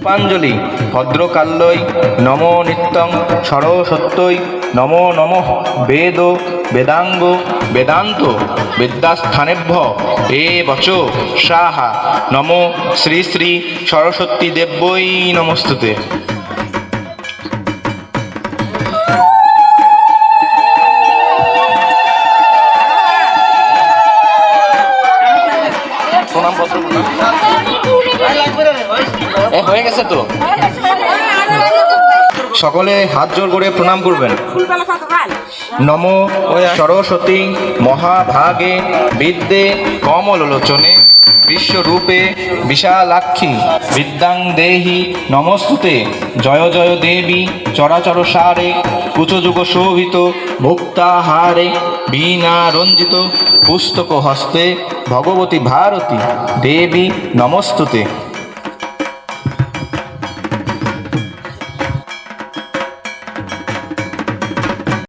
পুষ্পাঞ্জলি। ভদ্রকাল্যই নম নিত্যং সরস্বত্যই নম নম। বেদ বেদাঙ্গ বেদান্ত বিদ্যাস্থানেভ্য। এ বচ সাহা। নম শ্রী শ্রী সরস্বতী দেব্যই নমস্তুতে। প্রণাম পত্র হয়ে গেছে তো? সকলে হাত জোর করে প্রণাম করবেন। নম সরস্বতী মহাভাগে বিদ্যে কমলোচনে বিশ্বরূপে বিশালাক্ষী বিদ্যাং দেহি নমস্তুতে। জয় জয় দেবী চরাচর সারে কুচযুগ শোভিত মুক্তাহারে বীণা রঞ্জিত পুস্তক হস্তে ভগবতী ভারতী দেবী নমস্তুতে।